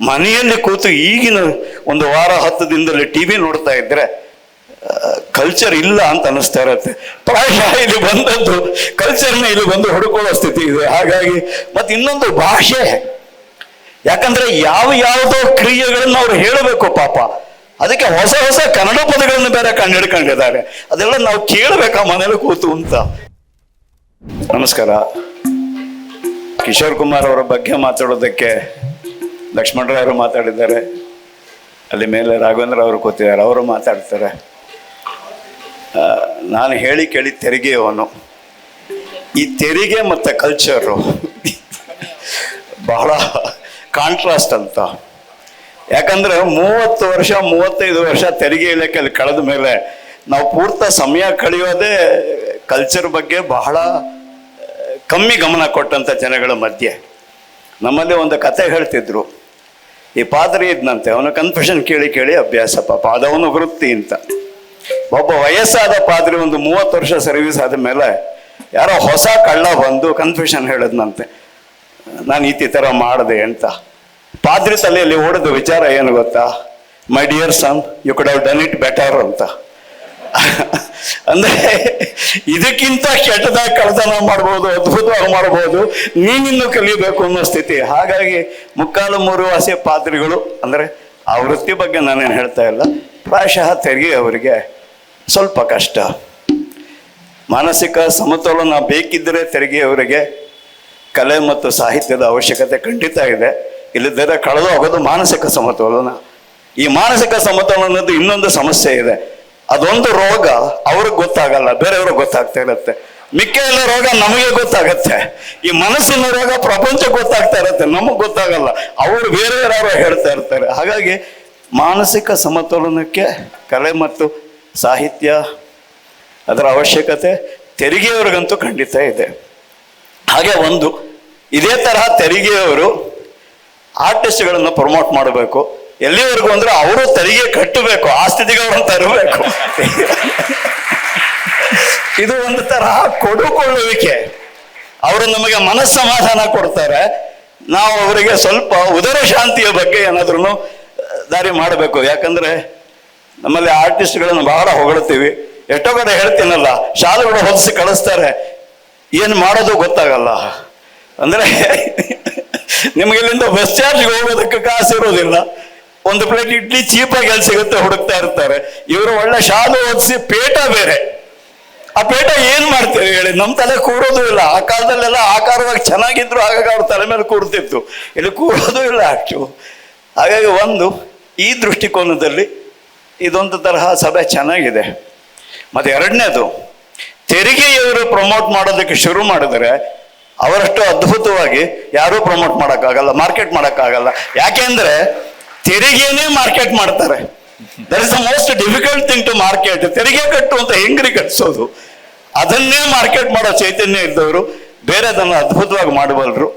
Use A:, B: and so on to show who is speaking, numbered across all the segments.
A: ಮನೆಯಲ್ಲಿ ಕೂತು ಈಗಿನ ಒಂದು ವಾರ, ಹತ್ತು ದಿನದಲ್ಲಿ ಟಿ ವಿ ನೋಡ್ತಾ ಇದ್ರೆ ಕಲ್ಚರ್ ಇಲ್ಲ ಅಂತ ಅನಿಸ್ತಾ ಇರತ್ತೆ. ಪ್ರಾಯಶಃ ಇಲ್ಲಿ ಬಂದದ್ದು ಕಲ್ಚರ್ನ ಇಲ್ಲಿ ಬಂದು ಹುಡುಕೊಳ್ಳೋ ಸ್ಥಿತಿ ಇದೆ. ಹಾಗಾಗಿ ಮತ್ತೆ ಇನ್ನೊಂದು ಭಾಷೆ. ಯಾಕಂದ್ರೆ ಯಾವ ಯಾವುದೋ ಕ್ರಿಯೆಗಳನ್ನ ಅವ್ರು ಹೇಳಬೇಕು ಪಾಪ. ಅದಕ್ಕೆ ಹೊಸ ಹೊಸ ಕನ್ನಡ ಪದಗಳನ್ನು ಬೇರೆ ಕಂಡು ಹಿಡ್ಕೊಂಡಿದ್ದಾರೆ. ಅದೆಲ್ಲ ನಾವು ಕೇಳಬೇಕಾ ಮನೇಲಿ ಕೂತು ಅಂತ. ನಮಸ್ಕಾರ. ಕಿಶೋರ್ ಕುಮಾರ್ ಅವರ ಬಗ್ಗೆ ಮಾತಾಡೋದಕ್ಕೆ ಲಕ್ಷ್ಮಣರಾಯರು ಮಾತಾಡಿದ್ದಾರೆ. ಅಲ್ಲಿ ಮೇಲೆ ರಾಘವೇಂದ್ರ ಅವರು ಕೂತಿದ್ದಾರೆ, ಅವರು ಮಾತಾಡ್ತಾರೆ. ನಾನು ಹೇಳಿ ಕೇಳಿ ತೆರಿಗೆಯವನು ಈ ತೆರಿಗೆ ಮತ್ತು ಕಲ್ಚರು ಬಹಳ ಕಾಂಟ್ರಾಸ್ಟ್ ಅಂತ. ಯಾಕಂದರೆ ಮೂವತ್ತು ವರ್ಷ, ಮೂವತ್ತೈದು ವರ್ಷ ತೆರಿಗೆ ಇಲಾಖೆಯಲ್ಲಿ ಕಳೆದ ಮೇಲೆ ನಾವು ಪೂರ್ತ ಸಮಯ ಕಳೆಯೋದೇ ಕಲ್ಚರ್ ಬಗ್ಗೆ ಬಹಳ ಕಮ್ಮಿ ಗಮನ ಕೊಟ್ಟಂಥ ಜನಗಳ ಮಧ್ಯೆ. ನಮ್ಮಲ್ಲಿ ಒಂದು ಕತೆ ಹೇಳ್ತಿದ್ರು. ಈ ಪಾದ್ರಿ ಇದ್ನಂತೆ, ಅವನ ಕನ್ಫ್ಯೂಷನ್ ಕೇಳಿ ಕೇಳಿ ಅಭ್ಯಾಸ, ಪಾಪ ಅದವನು ವೃತ್ತಿ ಅಂತ. ಒಬ್ಬ ವಯಸ್ಸಾದ ಪಾದ್ರಿ ಒಂದು ಮೂವತ್ತು ವರ್ಷ ಸರ್ವಿಸ್ ಆದ ಮೇಲೆ ಯಾರೋ ಹೊಸ ಕಳ್ಳ ಬಂದು ಕನ್ಫ್ಯೂಷನ್ ಹೇಳಿದ್ನಂತೆ. ನಾನು ಈ ಥರ ಮಾಡಿದೆ ಅಂತ. ಪಾದ್ರಿ ತಲೆಯಲ್ಲಿ ಓಡಿದ ವಿಚಾರ ಏನು ಗೊತ್ತಾ? My dear son you could have done it better ಅಂತ. ಅಂದ್ರೆ ಇದಕ್ಕಿಂತ ಕೆಟ್ಟದಾಗಿ ಕಳ್ತನ ಮಾಡ್ಬೋದು, ಅದ್ಭುತವಾಗಿ ಮಾಡ್ಬೋದು ನೀನಿನ್ನು ಕಲಿಬೇಕು ಅನ್ನೋ ಸ್ಥಿತಿ. ಹಾಗಾಗಿ ಮುಕ್ಕಾಲು ಮೂರು ವಾಸಿ ಪಾತ್ರಿಗಳು, ಅಂದ್ರೆ ಆ ವೃತ್ತಿ ಬಗ್ಗೆ ನಾನೇನು ಹೇಳ್ತಾ ಇಲ್ಲ, ಪ್ರಾಯಶಃ ತೆರಿಗೆ ಅವರಿಗೆ ಸ್ವಲ್ಪ ಕಷ್ಟ. ಮಾನಸಿಕ ಸಮತೋಲನ ಬೇಕಿದ್ದರೆ ತೆರಿಗೆಯವರಿಗೆ ಕಲೆ ಮತ್ತು ಸಾಹಿತ್ಯದ ಅವಶ್ಯಕತೆ ಖಂಡಿತ ಇದೆ. ಇಲ್ಲದಿದ್ದರೆ ಕಳೆದು ಹೋಗೋದು ಮಾನಸಿಕ ಸಮತೋಲನ. ಈ ಮಾನಸಿಕ ಸಮತೋಲನದ್ದು ಇನ್ನೊಂದು ಸಮಸ್ಯೆ ಇದೆ. ಅದೊಂದು ರೋಗ, ಅವ್ರಿಗೆ ಗೊತ್ತಾಗಲ್ಲ, ಬೇರೆಯವ್ರಿಗೆ ಗೊತ್ತಾಗ್ತಾ ಇರುತ್ತೆ. ಮಿಕ್ಕ ಎಲ್ಲ ರೋಗ ನಮಗೆ ಗೊತ್ತಾಗತ್ತೆ. ಈ ಮನಸ್ಸಿನ ರೋಗ ಪ್ರಪಂಚ ಗೊತ್ತಾಗ್ತಾ ಇರುತ್ತೆ, ನಮಗೆ ಗೊತ್ತಾಗಲ್ಲ. ಅವರು ಬೇರೆ ಯಾರು ಹೇಳ್ತಾ ಇರ್ತಾರೆ. ಹಾಗಾಗಿ ಮಾನಸಿಕ ಸಮತೋಲನಕ್ಕೆ ಕಲೆ ಮತ್ತು ಸಾಹಿತ್ಯ ಅದರ ಅವಶ್ಯಕತೆ ತೆರಿಗೆಯವ್ರಿಗಂತೂ ಖಂಡಿತ ಇದೆ. ಹಾಗೆ ಒಂದು, ಇದೇ ತರಹ ತೆರಿಗೆಯವರು ಆರ್ಟಿಸ್ಟ್ಗಳನ್ನು ಪ್ರಮೋಟ್ ಮಾಡಬೇಕು. ಎಲ್ಲಿವರೆಗೂ ಅಂದ್ರೆ ಅವರು ತೆರಿಗೆ ಕಟ್ಟಬೇಕು ಆ ಸ್ಥಿತಿಗೆ ಅವ್ರನ್ನ ತರಬೇಕು. ಇದು ಒಂದು ತರಹ ಕೊಡುಕೊಳ್ಳುವಿಕೆ. ಅವರು ನಮಗೆ ಮನಸ್ಸಮಾಧಾನ ಕೊಡ್ತಾರೆ. ನಾವು ಅವರಿಗೆ ಸ್ವಲ್ಪ ಉದರ ಶಾಂತಿಯ ಬಗ್ಗೆ ಏನಾದ್ರೂ ದಾರಿ ಮಾಡಬೇಕು. ಯಾಕಂದ್ರೆ ನಮ್ಮಲ್ಲಿ ಆರ್ಟಿಸ್ಟ್ಗಳನ್ನು ಬಹಳ ಹೊಗಳ್ತೀವಿ. ಎಷ್ಟೋ ಕಡೆ ಹೇಳ್ತೀನಲ್ಲ, ಶಾಲೆಗಳು ಹೊದಿಸಿ ಕಳಿಸ್ತಾರೆ. ಏನು ಮಾಡೋದು ಗೊತ್ತಾಗಲ್ಲ. ಅಂದ್ರೆ ನಿಮಗೆ ಇಲ್ಲಿಂದ ಬಸ್ ಚಾರ್ಜ್ ಹೋಗೋದಕ್ಕೆ ಕಾಸು ಇರೋದಿಲ್ಲ. ಒಂದು ಪ್ಲೇಟ್ ಇಡ್ಲಿ ಚೀಪಾಗಿ ಎಲ್ಲಿ ಸಿಗುತ್ತೆ, ಹುಡುಕ್ತಾ ಇರ್ತಾರೆ. ಇವರು ಒಳ್ಳೆ ಶಾಲು ಓದಿಸಿ ಪೇಟ ಬೇರೆ. ಆ ಪೇಟ ಏನ್ ಮಾಡ್ತೀರಿ ಹೇಳಿ? ನಮ್ಮ ತಲೆ ಕೂರೋದು ಇಲ್ಲ. ಆ ಕಾಲದಲ್ಲೆಲ್ಲ ಆಕಾರವಾಗಿ ಚೆನ್ನಾಗಿದ್ರು, ಹಾಗಾಗಿ ಅವ್ರ ತಲೆ ಮೇಲೆ ಕೂರ್ತಿತ್ತು. ಇಲ್ಲಿ ಕೂರೋದು ಇಲ್ಲ ಅಷ್ಟು ಹಾಗಾಗಿ ಒಂದು, ಈ ದೃಷ್ಟಿಕೋನದಲ್ಲಿ ಇದೊಂದು ತರಹ ಸಭೆ ಚೆನ್ನಾಗಿದೆ. ಮತ್ತೆ ಎರಡನೇದು ತೆರಿಗೆಯವರು ಪ್ರಮೋಟ್ ಮಾಡೋದಕ್ಕೆ ಶುರು ಮಾಡಿದರೆ ಅವರಷ್ಟು ಅದ್ಭುತವಾಗಿ ಯಾರೂ ಪ್ರಮೋಟ್ ಮಾಡೋಕ್ಕಾಗಲ್ಲ ಮಾರ್ಕೆಟ್ ಮಾಡೋಕ್ಕಾಗಲ್ಲ. ಯಾಕೆಂದ್ರೆ ತೆರಿಗೆನೇ ಮಾರ್ಕೆಟ್ ಮಾಡ್ತಾರೆ. That is the most difficult thing to market ತೆರಿಗೆ ಕಟ್ಟು ಅಂತ ಹೆಂಗ್ರಿ ಕಟ್ಸೋದು? ಅದನ್ನೇ ಮಾರ್ಕೆಟ್ ಮಾಡೋ ಚೈತನ್ಯ ಇದ್ದವರು ಬೇರೆದನ್ನು ಅದ್ಭುತವಾಗಿ ಮಾಡಬಲ್ಲರು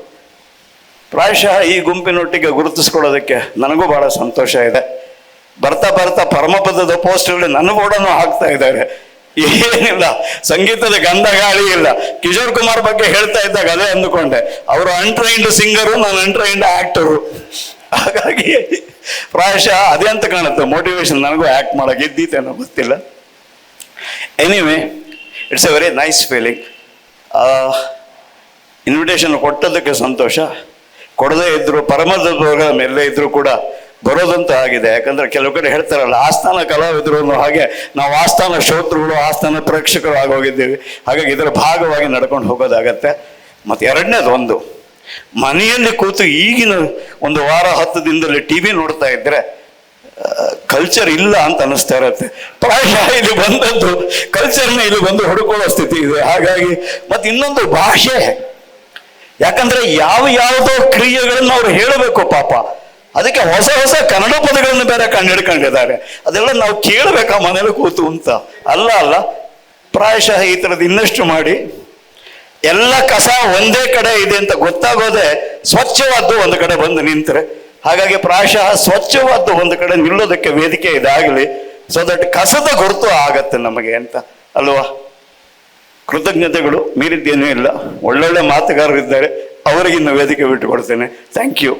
A: ಪ್ರಾಯಶಃ ಈ ಗುಂಪಿನೊಟ್ಟಿಗೆ ಗುರುತಿಸ್ಕೊಳ್ಳೋದಕ್ಕೆ ನನಗೂ ಬಹಳ ಸಂತೋಷ ಇದೆ. ಬರ್ತಾ ಬರ್ತಾ ಪರಮಪದದ ಪೋಸ್ಟ್ಗಳು ನನ್ನ ಬೋರ್ಡನ್ನು ಹಾಕ್ತಾ ಇದ್ದಾರೆ. ಏನಿಲ್ಲ, ಸಂಗೀತದ ಗಂಧ ಗಾಳಿ ಇಲ್ಲ. ಕಿಶೋರ್ ಕುಮಾರ್ ಬಗ್ಗೆ ಹೇಳ್ತಾ ಇದ್ದಾಗ ಅದೇ ಅಂದುಕೊಂಡೆ. ಅವರು ಅನ್ಟ್ರೈನ್ಡ್ ಸಿಂಗರು ನಾನು ಅನ್ಟ್ರೈನ್ಡ್ ಆಕ್ಟರು ಹಾಗಾಗಿ ಪ್ರಾಯಶಃ ಅದೇ ಅಂತ ಕಾಣುತ್ತೆ. ಮೋಟಿವೇಶನ್ ನನಗೂ ಆಕ್ಟ್ ಮಾಡಕ್ಕೆ ಇದ್ದೀತೇನೋ ಗೊತ್ತಿಲ್ಲ. Anyway it's a very nice feeling invitation ಕೊಟ್ಟದಕ್ಕೆ ಸಂತೋಷ. ಕೊಡದೇ ಇದ್ದರೂ ಪರಮದ ಮೇಲೆ ಇದ್ದರೂ ಕೂಡ ಬರೋದಂತ ಆಗಿದೆ. ಯಾಕಂದ್ರೆ ಕೆಲವು ಕಡೆ ಹೇಳ್ತಾರಲ್ಲ, ಆಸ್ಥಾನ ಕಲಾವಿದರು ಹಾಗೆ ನಾವು ಆಸ್ಥಾನ ಶ್ರೋತೃಗಳು, ಆಸ್ಥಾನ ಪ್ರೇಕ್ಷಕರು ಆಗೋಗಿದ್ದೀವಿ. ಹಾಗಾಗಿ ಇದರ ಭಾಗವಾಗಿ ನಡ್ಕೊಂಡು ಹೋಗೋದಾಗತ್ತೆ. ಮತ್ತೆ ಎರಡನೇದು ಒಂದು ಮನೆಯಲ್ಲಿ ಕೂತು ಈಗಿನ ಒಂದು ವಾರ, ಹತ್ತು ದಿನದಲ್ಲಿ ಟಿ ವಿ ನೋಡ್ತಾ ಇದ್ರೆ ಕಲ್ಚರ್ ಇಲ್ಲ ಅಂತ ಅನಿಸ್ತಾ ಇರತ್ತೆ. ಪ್ರಾಯಶಃ ಇಲ್ಲಿ ಬಂದದ್ದು ಕಲ್ಚರ್ನ ಇಲ್ಲಿ ಬಂದು ಹುಡುಕೊಳ್ಳೋ ಸ್ಥಿತಿ ಇದೆ. ಹಾಗಾಗಿ ಮತ್ತೆ ಇನ್ನೊಂದು ಭಾಷೆ. ಯಾಕಂದ್ರೆ ಯಾವ ಯಾವುದೋ ಕ್ರಿಯೆಗಳನ್ನ ಅವ್ರು ಹೇಳಬೇಕು ಪಾಪ. ಅದಕ್ಕೆ ಹೊಸ ಹೊಸ ಕನ್ನಡ ಪದಗಳನ್ನು ಬೇರೆ ಕಂಡು ಹಿಡ್ಕೊಂಡಿದ್ದಾರೆ. ಅದೆಲ್ಲ ನಾವು ಕೇಳಬೇಕಾ ಮನೇಲಿ ಕೂತು ಅಂತ. ಅಲ್ಲ ಅಲ್ಲ, ಪ್ರಾಯಶಃ ಈ ಥರದ್ದು ಇನ್ನಷ್ಟು ಮಾಡಿ. ಎಲ್ಲ ಕಸ ಒಂದೇ ಕಡೆ ಇದೆ ಅಂತ ಗೊತ್ತಾಗೋದೆ ಸ್ವಚ್ಛವಾದ್ದು ಒಂದು ಕಡೆ ಬಂದು ನಿಂತರೆ. ಹಾಗಾಗಿ ಪ್ರಾಯಶಃ ಸ್ವಚ್ಛವಾದ್ದು ಒಂದು ಕಡೆ ನಿಲ್ಲೋದಕ್ಕೆ ವೇದಿಕೆ ಇದಾಗಲಿ ಸೊ ದಟ್ ಕಸದ ಗುರುತು ಆಗತ್ತೆ ನಮಗೆ ಅಂತ. ಅಲ್ವಾ? ಕೃತಜ್ಞತೆಗಳು ಮೀರಿದ್ದೇನೂ ಇಲ್ಲ. ಒಳ್ಳೊಳ್ಳೆ ಮಾತುಗಾರರಿದ್ದಾರೆ. ಅವರಿಗಿನ್ನ ವೇದಿಕೆ ಬಿಟ್ಟು ಕೊಡ್ತೇನೆ ಥ್ಯಾಂಕ್ ಯು